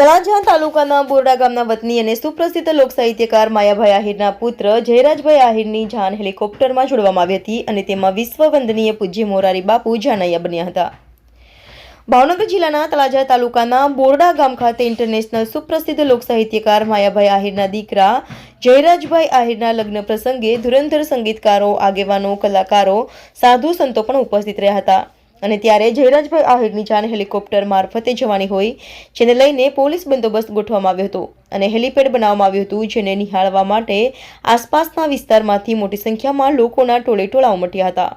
તળાજા તાલુકાના બોરડા ગામના વતની અને સુપ્રસિદ્ધ લોક સાહિત્યકાર માયાભાઈ આહિરના પુત્ર જયરાજભાઈ આહિરની જાન હેલિકોપ્ટરમાં જોડવામાં આવી હતી અને તેમાં વિશ્વ વંદનીય પૂજ્ય મોરારી બાપુ જાનૈયા બન્યા હતા. ભાવનગર જિલ્લાના તળાજા તાલુકાના બોરડા ગામ ખાતે ઇન્ટરનેશનલ સુપ્રસિદ્ધ લોક સાહિત્યકાર માયાભાઈ આહિરના દીકરા જયરાજભાઈ આહિરના લગ્ન પ્રસંગે ધુરંધર સંગીતકારો, આગેવાનો, કલાકારો, સાધુ સંતો પણ ઉપસ્થિત રહ્યા હતા. અને ત્યારે જયરાજભાઈ આહિરની જાન હેલિકોપ્ટર મારફતે જવાની હોય, જેને લઈને પોલીસ બંદોબસ્ત ગોઠવવામાં આવ્યો હતો અને હેલિપેડ બનાવવામાં આવ્યું હતું, જેને નિહાળવા માટે આસપાસના વિસ્તારમાંથી મોટી સંખ્યામાં લોકોના ટોળે ટોળા ઉમટ્યા હતા.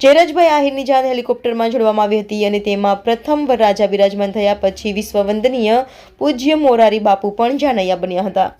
જયરાજભાઈ આહિરની જાન હેલિકોપ્ટરમાં જોડવામાં આવી હતી અને તેમાં પ્રથમ વરરાજા બિરાજમાન થયા પછી વિશ્વવંદનીય પૂજ્ય મોરારી બાપુ પણ જાનૈયા બન્યા હતા.